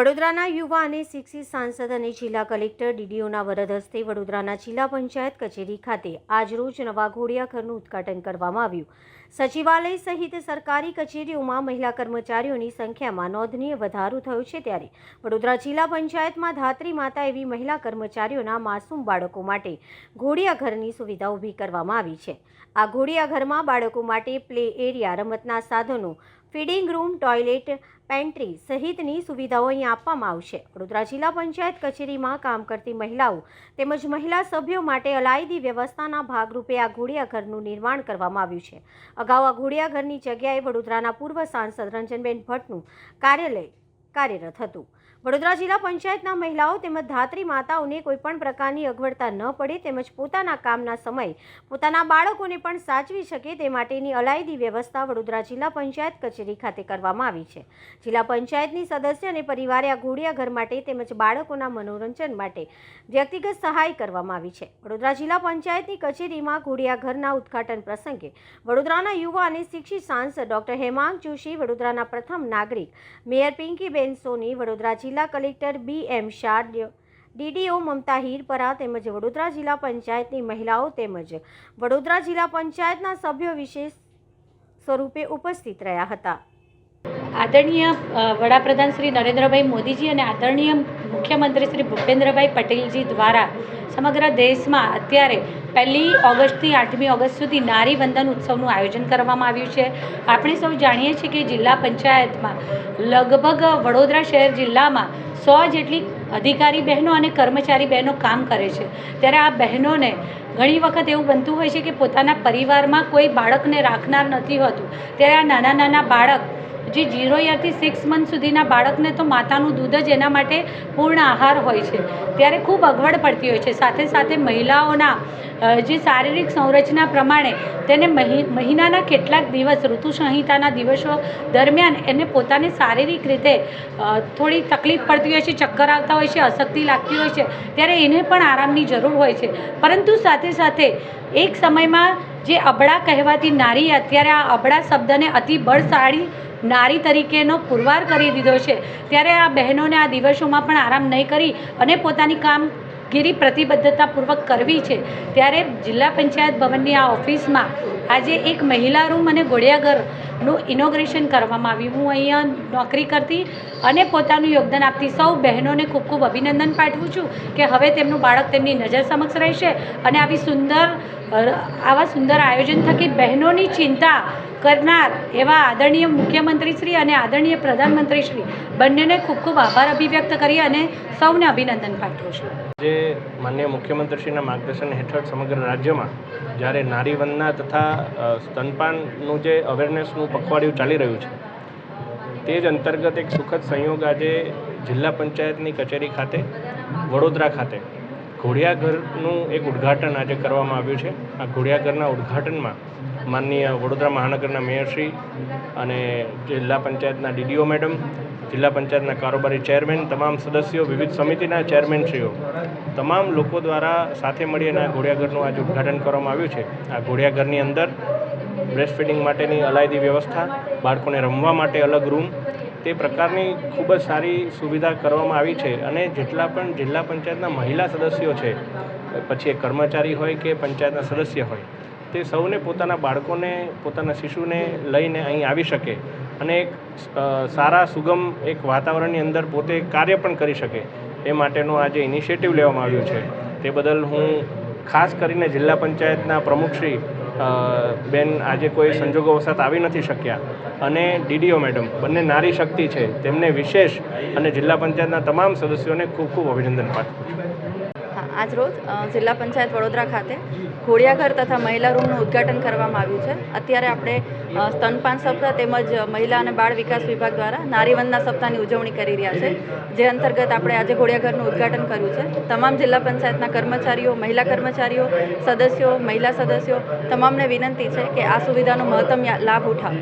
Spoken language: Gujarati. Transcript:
વડોદરાના યુવા અને શિક્ષિત સાંસદ અને જિલ્લા કલેક્ટર ડીડીઓના વરદ હસ્તે વડોદરાના જિલ્લા પંચાયત કચેરી ખાતે આજરોજ નવા ઘોડિયા ઘરનું ઉદ્ઘાટન કરવામાં આવ્યું. સચિવાલય સહિત સરકારી કચેરીઓમાં મહિલા કર્મચારીઓની સંખ્યામાં નોંધનીય વધારો થયો છે ત્યારે વડોદરા જિલ્લા પંચાયતમાં ધાત્રી માતા એવી મહિલા કર્મચારીઓના માસૂમ બાળકો માટે ઘોડિયાઘરની સુવિધા ઊભી કરવામાં આવી છે. આ ઘોડિયાઘરમાં બાળકો માટે પ્લે એરિયા, રમતના સાધનો, ફીડિંગ રૂમ, ટોયલેટ, પેન્ટ્રી સહિતની સુવિધાઓ અહીં આપવામાં આવશે. વડોદરા જિલ્લા પંચાયત કચેરીમાં કામ કરતી મહિલાઓ તેમજ મહિલા સભ્યો માટે અલાયદી વ્યવસ્થાના ભાગરૂપે આ ઘોડિયાઘરનું નિર્માણ કરવામાં આવ્યું છે. અગાઉ આ ઘોડિયાઘરની જગ્યાએ વડોદરાના પૂર્વ સાંસદ રંજનબેન ભટ્ટનું કાર્યાલય કાર્યરત હતું. વડોદરા જિલ્લા પંચાયતના મહિલાઓ તેમજ ધાત્રી માતાઓને કોઈપણ પ્રકારની અગવડતા ન પડે તેમજ પોતાના કામના સમયે પોતાના બાળકોને પણ સાચવી શકે તે માટેની અલાયદી વ્યવસ્થા વડોદરા જિલ્લા પંચાયત કચેરી ખાતે કરવામાં આવી છે. જિલ્લા પંચાયતની સદસ્ય અને પરિવારે આ ઘોડિયા ઘર માટે તેમજ બાળકોના મનોરંજન માટે વ્યક્તિગત સહાય કરવામાં આવી છે. વડોદરા જિલ્લા પંચાયતની કચેરીમાં ઘોડિયા ઘરના ઉદ્ઘાટન પ્રસંગે વડોદરાના યુવા અને શિક્ષિત સાંસદ ડોક્ટર હેમાંગ જોશી, વડોદરાના પ્રથમ નાગરિક મેયર પિંકીબેન સોની, વડોદરા જિલ્લા collector B M Shah DDO Mamta Hirpara તેમજ વડોદરા જિલ્લા પંચાયતની મહિલાઓ તેમજ વડોદરા જિલ્લા પંચાયતના સભ્યો વિશેષ સ્વરૂપે ઉપસ્થિત રહ્યા હતા. આદરણીય વડાપ્રધાન શ્રી નરેન્દ્રભાઈ મોદીજી અને આદરણીય મુખ્યમંત્રી શ્રી ભૂપેન્દ્રભાઈ પટેલજી દ્વારા સમગ્ર દેશમાં અત્યારે પહેલી ઓગસ્ટથી આઠમી ઓગસ્ટ સુધી નારી વંદન ઉત્સવનું આયોજન કરવામાં આવ્યું છે. આપણે સૌ જાણીએ છીએ કે જિલ્લા પંચાયતમાં લગભગ વડોદરા શહેર જિલ્લામાં સો જેટલી અધિકારી બહેનો અને કર્મચારી બહેનો કામ કરે છે. ત્યારે આ બહેનોને ઘણી વખત એવું બનતું હોય છે કે પોતાના પરિવારમાં કોઈ બાળકને રાખનાર નથી હોતું. ત્યારે આ નાના નાના બાળક જે ઝીરો યરથી સિક્સ મંથ સુધીના બાળકને તો માતાનું દૂધ જ એના માટે પૂર્ણ આહાર હોય છે. ત્યારે ખૂબ અગવડ પડતી હોય છે. સાથે સાથે મહિલાઓના જે શારીરિક સંરચના પ્રમાણે તેને મહિ, મહિનાના કેટલાક દિવસ, ઋતુ સંહિતાના દિવસો દરમિયાન એને પોતાને શારીરિક રીતે થોડી તકલીફ પડતી હોય છે, ચક્કર આવતા હોય છે, અશક્તિ લાગતી હોય છે, ત્યારે એને પણ આરામની જરૂર હોય છે. પરંતુ સાથે સાથે એક સમયમાં જે અબળા કહેવાતી નારી અત્યારે આ અબળા શબ્દને અતિ બળશાળી નારી તરીકેનો પુરવાર કરી દીધો છે. ત્યારે આ બહેનોને આ દિવસોમાં પણ આરામ નહીં કરી અને પોતાની કામગીરી પ્રતિબદ્ધતાપૂર્વક કરવી છે. ત્યારે જિલ્લા પંચાયત ભવનની આ ઓફિસમાં આજે એક મહિલા રૂમ અને ઘોડિયાઘરનું ઇનોગ્રેશન કરવામાં આવ્યું. હું અહીંયા નોકરી કરતી અને પોતાનું યોગદાન આપતી સૌ બહેનોને ખૂબ ખૂબ અભિનંદન પાઠવું છું કે હવે તેમનું બાળક તેમની નજર સમક્ષ રહેશે અને આવી સુંદર આવા સુંદર આયોજન થકી બહેનોની ચિંતા કરનાર એવા આદરણીય મુખ્યમંત્રી શ્રી અને આદરણીય પ્રધાનમંત્રી શ્રી બંનેને ખૂબ ખૂબ આભાર અભિવ્યક્ત કરી અને સૌને અભિનંદન પાઠવું છું. જે માન્ય મુખ્યમંત્રીશ્રીના માર્ગદર્શન હેઠળ સમગ્ર રાજ્યમાં જ્યારે નારી તથા સ્તનપાનનું જે અવેરનેસનું પખવાડિયું ચાલી રહ્યું છે, તે જ અંતર્ગત એક સુખદ સંયોગ આજે જિલ્લા પંચાયતની કચેરી ખાતે, વડોદરા ખાતે, ઘોડિયાઘરનું એક ઉદ્ઘાટન આજે કરવામાં આવ્યું છે. આ ઘોડિયાઘરના ઉદ્ઘાટનમાં માનનીય વડોદરા મહાનગરના મેયરશ્રી અને જિલ્લા પંચાયતના ડીડીઓ મેડમ, જિલ્લા પંચાયતના કારોબારી ચેરમેન, તમામ સદસ્યો, વિવિધ સમિતિના ચેરમેનશ્રીઓ, તમામ લોકો દ્વારા સાથે મળીને આ ઘોડિયાઘરનું આજે ઉદ્ઘાટન કરવામાં આવ્યું છે. આ ઘોડિયાઘરની અંદર બ્રેસ્ટ ફીડિંગ માટેની અલાયદી વ્યવસ્થા, બાળકોને રમવા માટે અલગ રૂમ, તે પ્રકારની ખૂબ જ સારી સુવિધા કરવામાં આવી છે અને જેટલા પણ જિલ્લા પંચાયતના મહિલા સદસ્યો છે, પછી એ કર્મચારી હોય કે પંચાયતના સદસ્ય હોય તે સૌને પોતાના બાળકોને, પોતાના શિશુને લઈને અહીં આવી શકે અને એક સારા, સુગમ એક વાતાવરણની અંદર પોતે કાર્ય પણ કરી શકે એ માટેનો આજે ઇનિશિયેટિવ લેવામાં આવ્યું છે, તે બદલ હું ખાસ કરીને જિલ્લા પંચાયતના પ્રમુખશ્રી બેન આજે કોઈ સંજોગોવશાત આવી નથી શક્યા અને ડીડીઓ મેડમ બંને નારી શક્તિ છે, તેમને વિશેષ અને જિલ્લા પંચાયતના તમામ સદસ્યોને ખૂબ ખૂબ અભિનંદન પાઠવું છું. આજરોજ રોજ જિલ્લા પંચાયત વડોદરા ખાતે ઘોડિયાઘર તથા મહિલા રૂમનું ઉદ્ઘાટન કરવામાં આવ્યું છે. અત્યારે આપણે સ્તનપાન સપ્તાહ તેમજ મહિલા અને બાળ વિકાસ વિભાગ દ્વારા નારીવંદના સપ્તાહની ઉજવણી કરી રહ્યા છે, જે અંતર્ગત આપણે આજે ઘોડિયાઘરનું ઉદ્ઘાટન કર્યું છે. તમામ જિલ્લા પંચાયતના કર્મચારીઓ, મહિલા કર્મચારીઓ, સદસ્યો, મહિલા સદસ્યો, તમામને વિનંતી છે કે આ સુવિધાનો મહત્તમ લાભ ઉઠાવે.